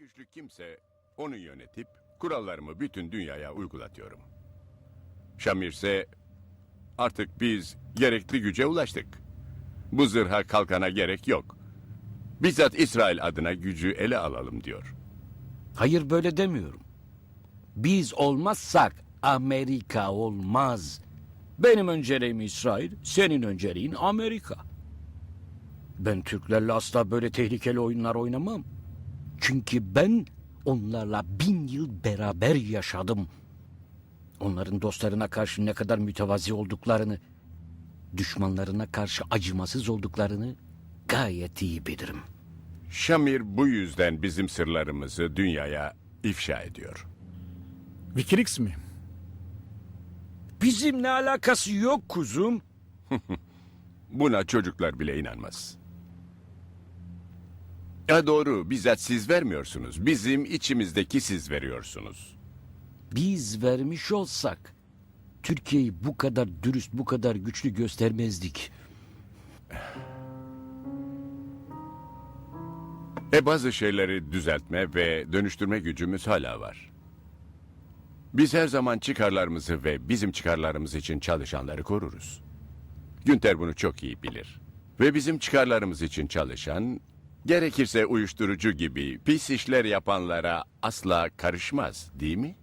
güçlü kimse onu yönetip kurallarımı bütün dünyaya uygulatıyorum. Şamir ise artık biz gerekli güce ulaştık. Bu zırha kalkana gerek yok. Bizzat İsrail adına gücü ele alalım diyor. Hayır böyle demiyorum. Biz olmazsak Amerika olmaz. Benim önceliğim İsrail, senin önceliğin Amerika. Ben Türklerle asla böyle tehlikeli oyunlar oynamam. Çünkü ben onlarla bin yıl beraber yaşadım. Onların dostlarına karşı ne kadar mütevazi olduklarını, düşmanlarına karşı acımasız olduklarını gayet iyi bilirim. Şamir bu yüzden bizim sırlarımızı dünyaya ifşa ediyor. Wikileaks mi? Bizim ne alakası yok kuzum? Buna çocuklar bile inanmaz. Ya doğru, bizzat siz vermiyorsunuz. Bizim içimizdeki siz veriyorsunuz. Biz vermiş olsak Türkiye'yi bu kadar dürüst, bu kadar güçlü göstermezdik. E bazı şeyleri düzeltme ve dönüştürme gücümüz hala var. Biz her zaman çıkarlarımızı ve bizim çıkarlarımız için çalışanları koruruz. Günter bunu çok iyi bilir. Ve bizim çıkarlarımız için çalışan, gerekirse uyuşturucu gibi pis işler yapanlara asla karışmaz, değil mi?